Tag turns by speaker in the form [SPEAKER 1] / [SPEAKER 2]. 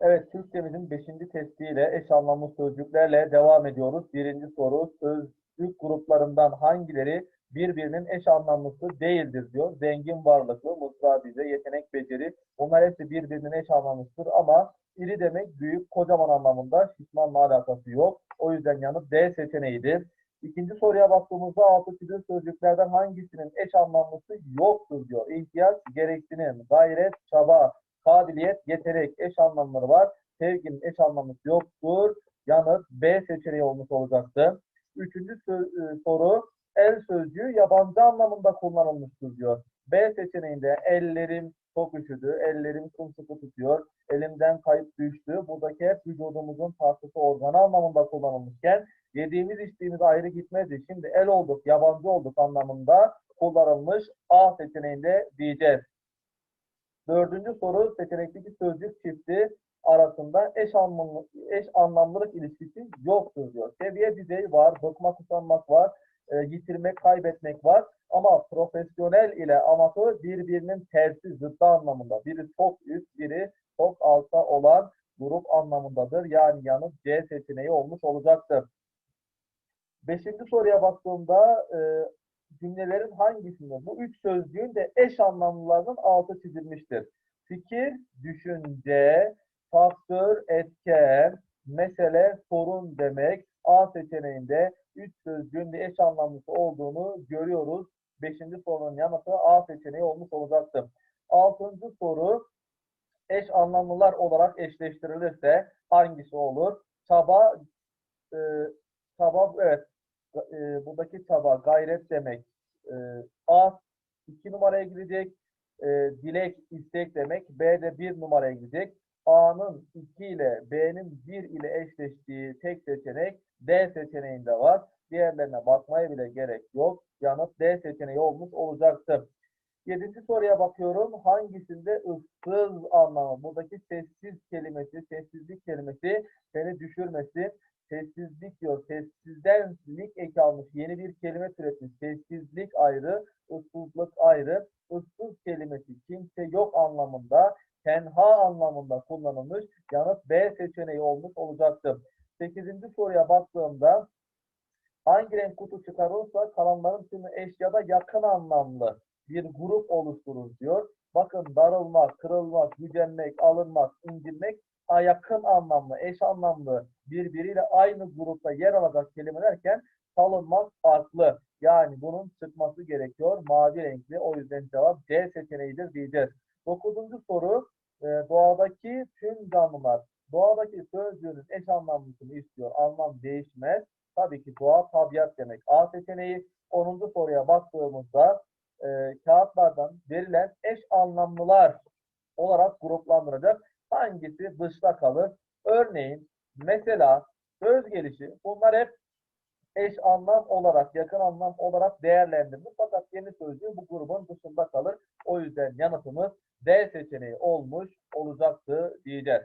[SPEAKER 1] Evet, Türkçemizin 5. testiyle eş anlamlı sözcüklerle devam ediyoruz. Birinci soru, sözcük gruplarından hangileri birbirinin eş anlamlısı değildir diyor. Zengin varlıklı, mutlu bize, yetenek, beceri. Bunlar hepsi birbirinin eş anlamlısıdır ama iri demek büyük, kocaman anlamında şişmanla alakası yok. O yüzden yanıt D seçeneğidir. İkinci soruya baktığımızda altı çizili sözcüklerden hangisinin eş anlamlısı yoktur diyor. İhtiyaç, gereksinim, gayret, çaba, kabiliyet, yetenek eş anlamları var. Sevginin eş anlamlısı yoktur. Yanıt B seçeneği olmuş olacaktı. Üçüncü e, soru el sözcüğü yabancı anlamında kullanılmıştır diyor. B seçeneğinde ellerim çok üşüdü, ellerim sımsıkı tutuyor, elimden kayıp düştü. Buradaki hep vücudumuzun parçası organı anlamında kullanılmışken yediğimiz içtiğimiz ayrı gitmedi. Şimdi el olduk, yabancı olduk anlamında kullanılmış A seçeneğinde diyeceğiz. Dördüncü soru seçenekteki sözcük çifti arasında eş, anlamlı, eş anlamlılık ilişkisi yoktur diyor. Seviye düzey var, bıkmak, usanmak var, e, yitirmek, kaybetmek var. Ama profesyonel ile amatör birbirinin tersi, zıttı anlamında. Biri çok üst, biri çok altta olan grup anlamındadır. Yani yanıt C seçeneği olmuş olacaktır. Beşinci soruya baktığımda e, cümlelerin hangisinde bu üç sözcüğün de eş anlamlılarının altı çizilmiştir. Fikir, düşünce, faktör, etken, mesele, sorun demek. A seçeneğinde üç sözcüğün de eş anlamlısı olduğunu görüyoruz. Beşinci sorunun yanıtı A seçeneği olmuş olacaktır. Altıncı soru eş anlamlılar olarak eşleştirilirse hangisi olur? Çaba, e, çaba evet e, buradaki çaba, gayret demek. E, A iki numaraya gidecek. E, dilek, istek demek. B de bir numaraya gidecek. A'nın 2 ile B'nin 1 ile eşleştiği tek seçenek D seçeneğinde var. Diğerlerine bakmaya bile gerek yok. Yanıt D seçeneği olmuş olacaktır. Yedinci soruya bakıyorum. Hangisinde ıssız anlamı? Buradaki sessiz kelimesi, sessizlik kelimesi seni düşürmesi. Sessizlik diyor. Sessizden lik eki almış. Yeni bir kelime türetmiş. Sessizlik ayrı, ıssızlık ayrı. Issız kelimesi kimse yok anlamında, tenha anlamında kullanılmış. Yanıt B seçeneği olmuş olacaktır. Sekizinci soruya baktığımda hangi renk kutu çıkarılırsa kalanların tümü eş ya da yakın anlamlı bir grup oluşturur diyor. Bakın darılmak, kırılmak, gücenmek, alınmak, incinmek yakın anlamlı, eş anlamlı birbiriyle aynı grupta yer alacak kelimelerken salınmak farklı. Yani bunun çıkması gerekiyor. Mavi renkli. O yüzden cevap C seçeneğidir diyeceğiz. Dokuzuncu soru e, doğadaki tüm canlılar doğadaki sözcüğünün eş anlamlısını istiyor. Anlam değişmez. Tabii ki doğa tabiat demek. A seçeneği 10. soruya baktığımızda e, kağıtlardan verilen eş anlamlılar olarak gruplandıracak. Hangisi dışta kalır? Örneğin mesela söz gelişi bunlar hep eş anlam olarak, yakın anlam olarak değerlendirilir. Fakat yeni sözcüğü bu grubun dışında kalır. O yüzden yanıtımız D seçeneği olmuş olacaktı diyeceğiz.